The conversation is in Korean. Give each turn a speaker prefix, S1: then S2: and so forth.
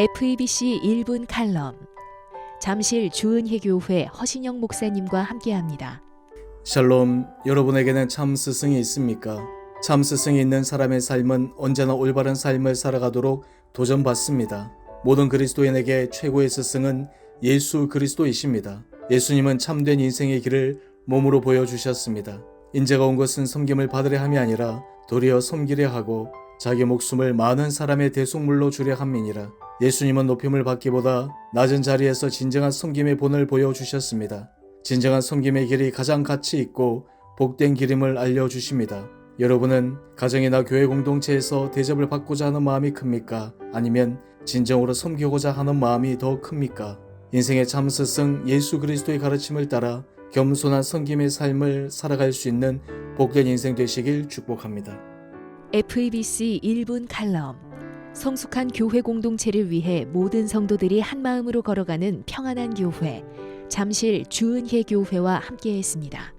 S1: FEBC 1분 칼럼 잠실 주은혜 교회 허신영 목사님과 함께합니다.
S2: 샬롬, 여러분에게는 참 스승이 있습니까? 참 스승이 있는 사람의 삶은 언제나 올바른 삶을 살아가도록 도전받습니다. 모든 그리스도인에게 최고의 스승은 예수 그리스도이십니다. 예수님은 참된 인생의 길을 몸으로 보여주셨습니다. 인재가 온 것은 섬김을 받으려 함이 아니라 도리어 섬기려 하고 자기 목숨을 많은 사람의 대속물로 주려 함이니라. 예수님은 높임을 받기보다 낮은 자리에서 진정한 섬김의 본을 보여주셨습니다. 진정한 섬김의 길이 가장 가치 있고 복된 길임을 알려주십니다. 여러분은 가정이나 교회 공동체에서 대접을 받고자 하는 마음이 큽니까? 아니면 진정으로 섬기고자 하는 마음이 더 큽니까? 인생의 참 스승 예수 그리스도의 가르침을 따라 겸손한 섬김의 삶을 살아갈 수 있는 복된 인생 되시길 축복합니다.
S1: FEBC 1분 칼럼 성숙한 교회 공동체를 위해 모든 성도들이 한 마음으로 걸어가는 평안한 교회 잠실 주은혜 교회와 함께했습니다.